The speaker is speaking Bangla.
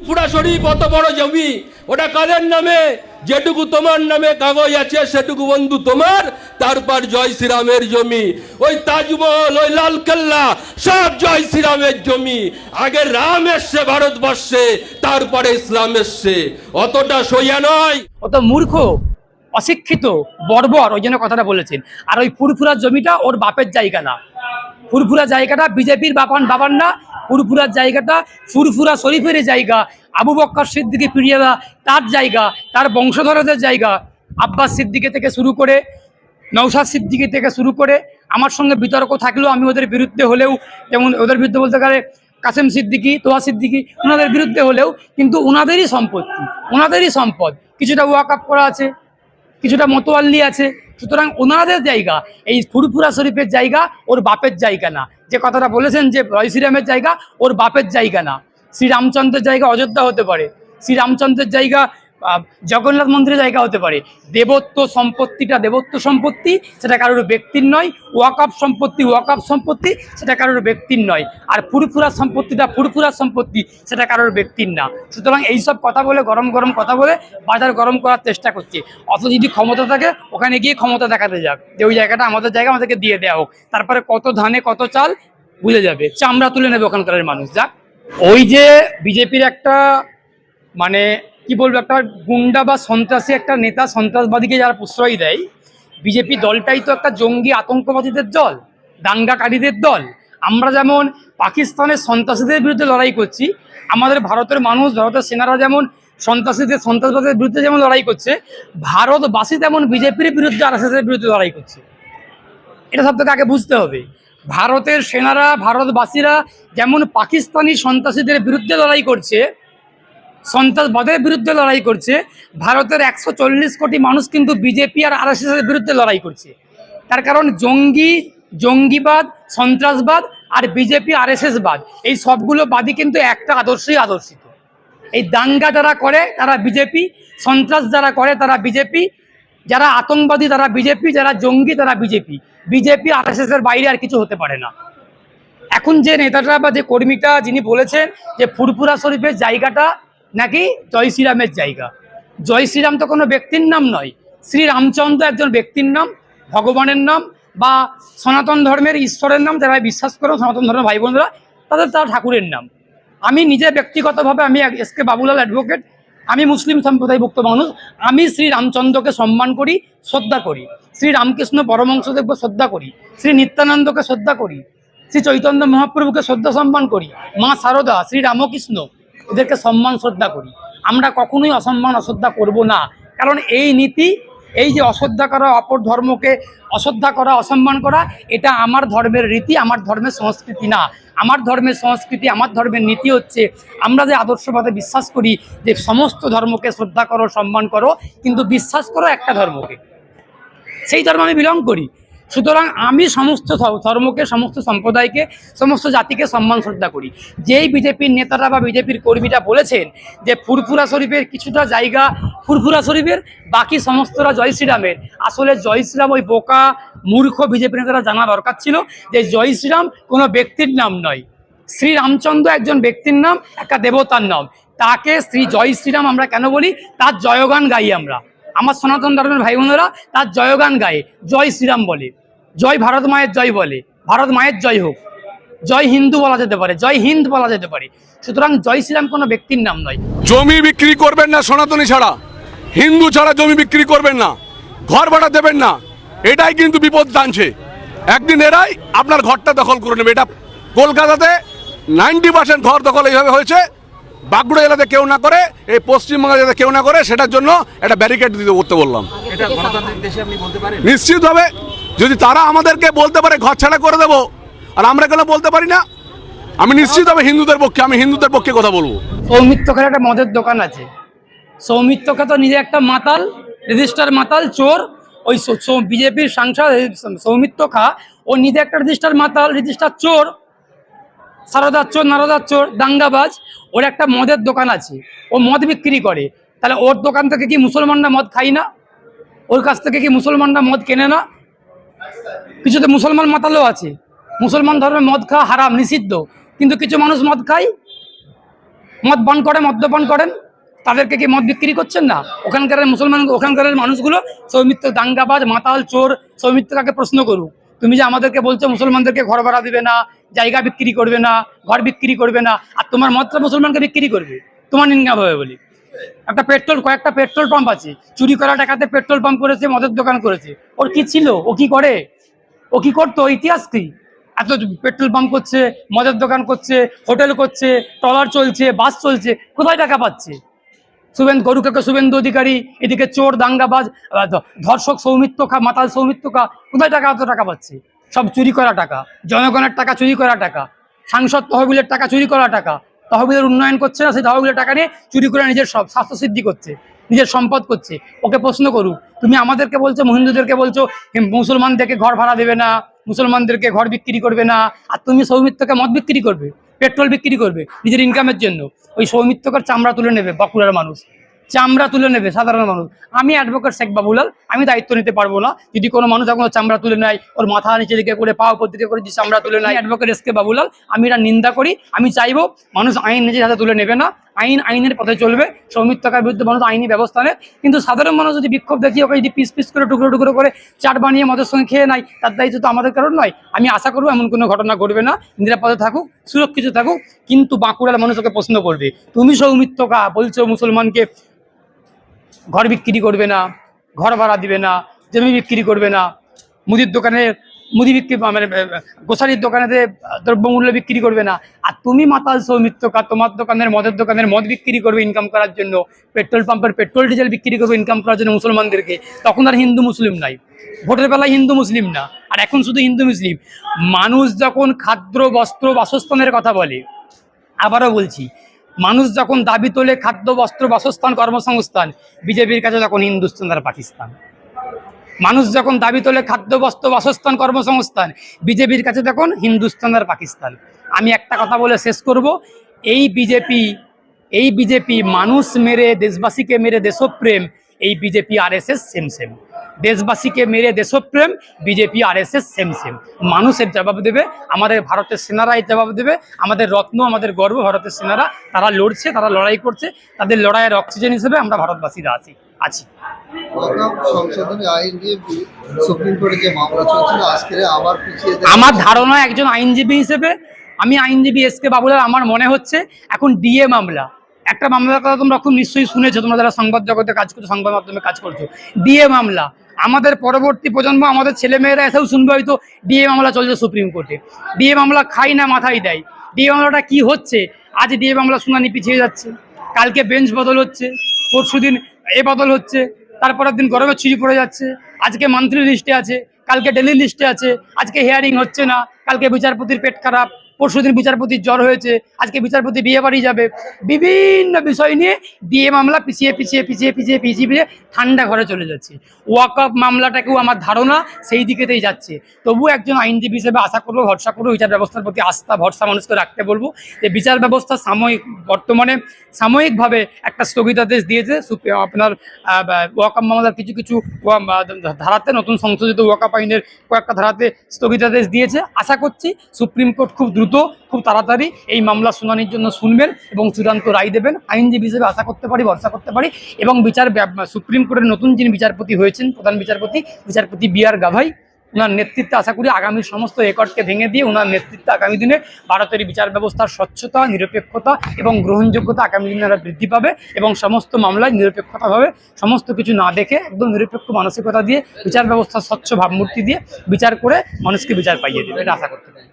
পুরা শরীফ অত বড় জমি। ওটা কাদের নামে? যেটুকু তোমার নামে কাগজ আছে, সেটুকু বন্ধু তোমার। তারপর জয় শ্রীরামের জমি। ওই তাজমহল, ওই লালকেল্লা, সব জয় শ্রীরামের জমি। আগে রাম এসছে ভারতবর্ষে, তারপরে ইসলাম এসছে। অতটা সইয়া নয়। অত মূর্খ, অশিক্ষিত, বর্বর, ওই জন্য কথাটা বলেছেন। আর ওই ফুরফুরার জমিটা ওর বাপের জায়গা না। ফুরফুরা জায়গাটা বিজেপির বাপান বাবার না ফুরফুরার জায়গাটা ফুরফুরা শরীফের জায়গা। আবু বক্কর সিদ্দিকি পিরিয়াদা তার জায়গা, তার বংশধরদের জায়গা। আব্বাস সিদ্দিকি থেকে শুরু করে নৌসাদ সিদ্দিকি থেকে শুরু করে, আমার সঙ্গে বিতর্ক থাকলেও আমি ওদের বিরুদ্ধে হলেও, যেমন ওদের বিরুদ্ধে বলতে গেলে কাসেম সিদ্দিকি তোয়া সিদ্দিকি, ওনাদের বিরুদ্ধে হলেও কিন্তু ওনাদেরই সম্পত্তি, ওনাদেরই সম্পদ। কিছুটা ওয়াক আপ করা আছে। কিছুটা মতোয়াল্লি আছে। সুতরাং ওনাদের জায়গা, এই ফুরফুরা শরীফের জায়গা ওর বাপের জায়গা না। যে কথাটা বলেছেন যে শ্রীরামের জায়গা, ওর বাপের জায়গা না। শ্রীরামচন্দ্রের জায়গা অযোধ্যা হতে পারে। শ্রীরামচন্দ্রের জায়গা জগন্নাথ মন্দিরের জায়গা হতে পারে। দেবত্ব সম্পত্তিটা দেবত্ব সম্পত্তি, সেটা কারোর ব্যক্তির নয়। ওয়াকাপ সম্পত্তি ওয়াকাপ সম্পত্তি, সেটা কারোর ব্যক্তির নয়। আর ফুরফুরা সম্পত্তিটা ফুরফুরা সম্পত্তি, সেটা কারোর ব্যক্তির না। সুতরাং এইসব কথা বলে, গরম গরম কথা বলে, বাজার গরম করার চেষ্টা করছে। অত যদি ক্ষমতা থাকে, ওখানে গিয়ে ক্ষমতা দেখাতে যাক। যে ওই জায়গাটা আমাদের জায়গা, আমাদেরকে দিয়ে দেওয়া হোক। তারপরে কত ধানে, কত চাল, বুঝে যাবে। চামড়া তুলে নেবে ওখানকার মানুষ। যাক, ওই যে বিজেপির একটা মানে কি বলব, একটা গুন্ডা বা সন্ত্রাসী, একটা নেতা সন্ত্রাসবাদীকে যারা প্রশ্রয় দেয়, বিজেপি দলটাই তো একটা জঙ্গি আতঙ্কবাদীদের দল, দাঙ্গাকারীদের দল। আমরা যেমন পাকিস্তানের সন্ত্রাসীদের বিরুদ্ধে লড়াই করছি, আমাদের ভারতের মানুষ, ভারতের সেনারা যেমন সন্ত্রাসীদের, সন্ত্রাসবাদের বিরুদ্ধে যেমন লড়াই করছে, ভারতবাসী তেমন বিজেপির বিরুদ্ধে আর বিরুদ্ধে লড়াই করছে। এটা সব থেকে আগে বুঝতে হবে। ভারতের সেনারা, ভারতবাসীরা যেমন পাকিস্তানি সন্ত্রাসীদের বিরুদ্ধে লড়াই করছে সন্ত্রাসবাদের বিরুদ্ধে লড়াই করছে। ভারতের একশো চল্লিশ কোটি মানুষ কিন্তু বিজেপি আর আর এর বিরুদ্ধে লড়াই করছে। তার কারণ জঙ্গি, জঙ্গিবাদ, সন্ত্রাসবাদ আর বিজেপি আর বাদ। এই সবগুলো বাদই কিন্তু একটা আদর্শই আদর্শিত। এই দাঙ্গা যারা করে, তারা বিজেপি, সন্ত্রাস যারা করে, তারা বিজেপি। যারা আতঙ্কবাদী, তারা বিজেপি। যারা জঙ্গি, তারা বিজেপি। বিজেপি আর এর বাইরে আর কিছু হতে পারে না। এখন যে নেতাটা বা যে কর্মীটা যিনি বলেছেন যে ফুরফুরা শরীফের জায়গাটা নাকি জয় শ্রীরামের জায়গা? জয় শ্রীরাম তো কোনো ব্যক্তির নাম নয়। শ্রী রামচন্দ্র একজন ব্যক্তির নাম, ভগবানের নাম বা সনাতন ধর্মের ঈশ্বরের নাম, যারা বিশ্বাস করো, সনাতন ধর্মের ভাই বোনরা, তাদের তার ঠাকুরের নাম। আমি নিজে ব্যক্তিগতভাবে আমি এস কে বাবুলাল অ্যাডভোকেট আমি মুসলিম সম্প্রদায়ভুক্ত মানুষ, আমি শ্রী রামচন্দ্রকে সম্মান করি, শ্রদ্ধা করি। শ্রী রামকৃষ্ণ পরমংশদেবকে শ্রদ্ধা করি। শ্রী নিত্যানন্দকে শ্রদ্ধা করি। শ্রী চৈতন্য মহাপ্রভুকে শ্রদ্ধা সম্মান করি। মা শারদা শ্রী রামকৃষ্ণ এদেরকে সম্মান, শ্রদ্ধা করি। আমরা কখনোই অসম্মান, অশ্রদ্ধা করব না। কারণ এই নীতি, এই যে অশ্রদ্ধা করা, অপর ধর্মকে অশ্রদ্ধা করা, অসম্মান করা, এটা আমার ধর্মের রীতি, আমার ধর্মের সংস্কৃতি না। আমার ধর্মের সংস্কৃতি, আমার ধর্মের নীতি হচ্ছে, আমরা যে আদর্শবাদে বিশ্বাস করি যে সমস্ত ধর্মকে শ্রদ্ধা করো, সম্মান করো, কিন্তু বিশ্বাস করো একটা ধর্মকে। সেই ধর্ম আমি বিলং করি। সুতরাং আমি সমস্ত ধর্মকে, সমস্ত সম্প্রদায়কে, সমস্ত জাতিকে সম্মান, শ্রদ্ধা করি। যেই বিজেপির নেতারা বা বিজেপির কর্মীরা বলেছেন যে ফুরফুরা শরীফের কিছুটা জায়গা ফুরফুরা শরীফের, বাকি সমস্তরা জয় শ্রীরামের। আসলে জয় শ্রীরাম ওই বোকা, মূর্খ বিজেপি নেতারা জানা দরকার ছিল যে জয় শ্রীরাম কোনো ব্যক্তির নাম নয়। শ্রী রামচন্দ্র একজন ব্যক্তির নাম, একটা দেবতার নাম। তাকে শ্রী জয় শ্রীরাম আমরা কেন বলি? তার জয়গান গাই আমরা। আমার সনাতন ধর্মের ভাই বোনেরা, তার জয়গান গায়ে। জয় শ্রীরাম বলে। জয় ভারত মায়ের জয় বলে। ভারত মায়ের জয় হোক। জয় হিন্দু বলা যেতে পারে, জয় হিন্দ বলা যেতে পারে। সুতরাং জয় শ্রীরাম কোনো ব্যক্তির নাম নয়। জমি বিক্রি করবেন না সনাতনী ছাড়া। হিন্দু ছাড়া জমি বিক্রি করবেন না। ঘর ভাড়া দেবেন না। এটাই কিন্তু বিপদ টানছে। একদিন এরাই আপনার ঘরটা দখল করে নেবে। এটা কলকাতাতে নাইনটি পার্সেন্ট ঘর দখল এইভাবে হয়েছে। বাঁকুড়া জেলাতে কেউ না করে এই পশ্চিমবঙ্গ জেলাতে কেউ না করে সেটার জন্য একটা ব্যারিকেড দিতে করতে বললাম। নিশ্চিতভাবে যদি তারা আমাদেরকে বলতে পারে ঘর ছাড়া করে দেবো আর আমরা কেন বলতে পারি না? আমি নিশ্চিত নিশ্চিতভাবে হিন্দুদের পক্ষে আমি হিন্দুদের পক্ষে কথা বলব। সৌমিত্র খার একটা মদের দোকান আছে। সৌমিত্র খা তো নিজে একটা মাতাল রেজিস্টার মাতাল চোর। ওই বিজেপির সাংসদ সৌমিত্র খা ও নিজে একটা রেজিস্টার মাতাল রেজিস্টার চোর। সারদার চোর নারদার চোর দাঙ্গাবাজ, ওর একটা মদের দোকান আছে, ও মদ বিক্রি করে। তাহলে ওর দোকান থেকে কি মুসলমানরা মদ খাই না? ওর কাছ থেকে কি মুসলমানরা মদ কেনে না? কিছুতে মুসলমান মাতালও আছে। মুসলমান ধর্মে মদ খাওয়া হারাম, নিষিদ্ধ। কিন্তু কিছু মানুষ মদ খায়? মদ পান করে মদ্যপান করেন? তাদেরকে কি মদ বিক্রি করছেন না? ওখানকার মুসলমান, ওখানকার মানুষগুলো সৌমিত্র, দাঙ্গাবাজ, মাতাল, চোর, সৌমিত্রকে প্রশ্ন করুক। তুমি যে আমাদেরকে বলছো মুসলমানদেরকে ঘর ভাড়া দিবে না জায়গা বিক্রি করবে না, ঘর বিক্রি করবে না, আর তোমার মতটা মুসলমানকে বিক্রি করবে। তোমার ইনকাম হবে বলি। একটা পেট্রোল, কয়েকটা পেট্রোল পাম্প আছে। চুরি করা টাকাতে পেট্রোল পাম্প করেছে, মদের দোকান করেছে। ওর কি ছিল? ও কি করে? ও কি করতো? ইতিহাস কি? এত পেট্রোল পাম্প করছে, মদের দোকান করছে, হোটেল করছে, ট্রলার চলছে, বাস চলছে, কোথায় টাকা পাচ্ছে? শুভেন গরুকাকা শুভেন্দু অধিকারী, এদিকে চোর, দাঙ্গাবাজ ধর্ষক সৌমিত্র খা, মাতাল সৌমিত্র খা, কোথায় টাকা, এত টাকা পাচ্ছে? সব চুরি করা টাকা, জনগণের টাকা চুরি করা টাকা, সাংসদ তহবিলের টাকা চুরি করা টাকা, তহবিলের উন্নয়ন করছে না, সেই তহবিলের টাকা নিয়ে চুরি করে নিজের সব স্বাস্থ্য সিদ্ধি করছে, নিজের সম্পদ করছে। ওকে প্রশ্ন করুক, তুমি আমাদেরকে বলছো হিন্দুদেরকে বলছো মুসলমানদেরকে ঘর ভাড়া দেবে না, মুসলমানদেরকে ঘর বিক্রি করবে না, আর তুমি সৌমিত্রকে মদ বিক্রি করবে, পেট্রোল বিক্রি করবে নিজের ইনকামের জন্য। ওই সৌমিত্রকার চামড়া তুলে নেবে বাঁকুড়ার মানুষ। চামড়া তুলে নেবে সাধারণ মানুষ। আমি অ্যাডভোকেট শেখ বাবুলাল, আমি দায়িত্ব নিতে পারব না। যদি কোনো মানুষ এখনও চামড়া তুলে নেয়, ওর মাথা নিচে দিকে করে, পা উপর দিকে করে যদি চামড়া তুলে নেয় অ্যাডভোকেট এস কে বাবুলাল, আমি এটা নিন্দা করি। আমি চাইব মানুষ আইন নিজের হাতে তুলে নেবে না। আইন আইনের পথে চলবে। সৌমিত্রকার বিরুদ্ধে মানুষ আইনি ব্যবস্থা নেয়। কিন্তু সাধারণ মানুষ যদি বিক্ষোভ দেখিয়ে ওকে যদি পিস পিস করে, টুকরো টুকরো করে চাট বানিয়ে মদের সঙ্গে খেয়ে নেয়, তার দায়িত্ব তো আমাদের কারণ নয়। আমি আশা করব এমন কোনো ঘটনা ঘটবে না। নিরাপদে থাকুক, সুরক্ষিত থাকুক, কিন্তু বাঁকুড়ার মানুষ ওকে প্রশ্ন করবে, তুমি সৌমিত্রকা, বলছো মুসলমানকে ঘর বিক্রি করবে না, ঘর ভাড়া দিবে না, জমি বিক্রি করবে না, মুদির দোকানে, মুদি বিক্রি মানে গোসারির দোকানেতে দ্রব্যমূল্য বিক্রি করবে না। আর তুমি মাতাল সৌমিত্রকা তোমার দোকানের, মদের দোকানের মদ বিক্রি করবে ইনকাম করার জন্য পেট্রোল পাম্পের পেট্রোল ডিজেল বিক্রি করবে ইনকাম করার জন্য মুসলমানদেরকে, তখন আর হিন্দু মুসলিম নাই। ভোটের বেলায় হিন্দু মুসলিম না, আর এখন শুধু হিন্দু মুসলিম। মানুষ যখন খাদ্য, বস্ত্র, বাসস্থানের কথা বলে, আবারও বলছি মানুষ যখন দাবি তোলে খাদ্য, বস্ত্র, বাসস্থান, কর্মসংস্থান, বিজেপির কাছে তখন হিন্দুস্তান আর পাকিস্তান। মানুষ যখন দাবি তোলে খাদ্য, বস্ত্র, বাসস্থান, কর্মসংস্থান, বিজেপির কাছে তখন হিন্দুস্তান আর পাকিস্তান। আমি একটা কথা বলে শেষ করব, এই বিজেপি এই বিজেপি মানুষ মেরে, দেশবাসীকে মেরে, দেশপ্রেম, এই BJP R S S same same. দেশবাসীকে মেরে দেশপ্রেম BJP R S S same same মানুষের জবাব দেবে আমাদের ভারতের সেনারা এর জবাব দেবে আমাদের রত্ন আমাদের গর্ব ভারতের সেনারা তারা লড়ছে তারা লড়াই করছে তাদের লড়াইয়ের অক্সিজেন হিসেবে আমরা ভারতবাসীরা আছি আছি। আমার ধারণা একজন আইনজীবী হিসেবে আমি আইনজীবী এস কে বাবুলাল আমার মনে হচ্ছে এখন ডিএ মামলা। একটা মামলার কথা তোমরা খুব নিশ্চয়ই শুনেছো, তোমরা যারা সংবাদ জগতে কাজ করছ, সংবাদ মাধ্যমে কাজ করছ। ডিএ মামলা। আমাদের পরবর্তী প্রজন্ম, আমাদের ছেলেমেয়েরা এসেও শুনবে হয়তো ডিএ মামলা চলছে সুপ্রিম কোর্টে। ডিএ মামলা খাই না, মাথায় দেয়। ডিএ মামলাটা কি হচ্ছে? আজ ডিএ মামলা শুনানি পিছিয়ে যাচ্ছে। কালকে বেঞ্চ বদল হচ্ছে। পরশু দিন এ বদল হচ্ছে। তারপরের দিন গরমের ছুটি পড়ে যাচ্ছে। আজকে মান্থলি লিস্টে আছে, কালকে ডেলি লিস্টে আছে। আজকে হিয়ারিং হচ্ছে না। কালকে বিচারপতির পেট খারাপ। পরশুদিন বিচারপতির জ্বর হয়েছে, আজকে বিচারপতি বিয়ে বাড়ি যাবে। বিভিন্ন বিষয় নিয়ে বিয়ে মামলা পিছিয়ে পিছিয়ে পিছিয়ে পিছিয়ে পিছিয়ে পিছিয়ে ঠান্ডা ঘরে চলে যাচ্ছে। ওয়াকআপ মামলাটাকেও আমার ধারণা সেই দিকেতেই যাচ্ছে। তবু একজন আইনজীবী হিসেবে আশা করব, ভরসা করব, বিচার ব্যবস্থার প্রতি আস্থা, ভরসা মানুষকে রাখতে বলব যে বিচার ব্যবস্থা সাময়িক, বর্তমানে সাময়িকভাবে একটা স্থগিতাদেশ দিয়েছে। আপনার ওয়াকাপ মামলার কিছু কিছু ধারাতে নতুন সংশোধিত ওয়াকাপ আইনের কয়েকটা ধারাতে স্থগিতাদেশ দিয়েছে। আশা করছি সুপ্রিম কোর্ট খুব দ্রুত খুব তাড়াতাড়ি এই মামলা শুনানির জন্য শুনবেন এবং চূড়ান্ত রায় দেবেন। আইনজীবী হিসেবে আশা করতে পারি, ভরসা করতে পারি এবং বিচার সুপ্রিম কোর্টের নতুন যিনি বিচারপতি হয়েছেন, প্রধান বিচারপতি বিচারপতি বি আর গাভাই ওনার নেতৃত্বে আশা করি আগামী সমস্ত রেকর্ডকে ভেঙে দিয়ে ওনার নেতৃত্বে আগামী দিনে ভারতের বিচার ব্যবস্থার স্বচ্ছতা, নিরপেক্ষতা এবং গ্রহণযোগ্যতা আগামী দিনে আরও বৃদ্ধি পাবে এবং সমস্ত মামলায় নিরপেক্ষতাভাবে সমস্ত কিছু না দেখে একদম নিরপেক্ষ মানসিকতা দিয়ে, বিচার ব্যবস্থার স্বচ্ছ ভাবমূর্তি দিয়ে বিচার করে মানুষকে বিচার পাইয়ে দেবে। এটা আশা করতে পারি।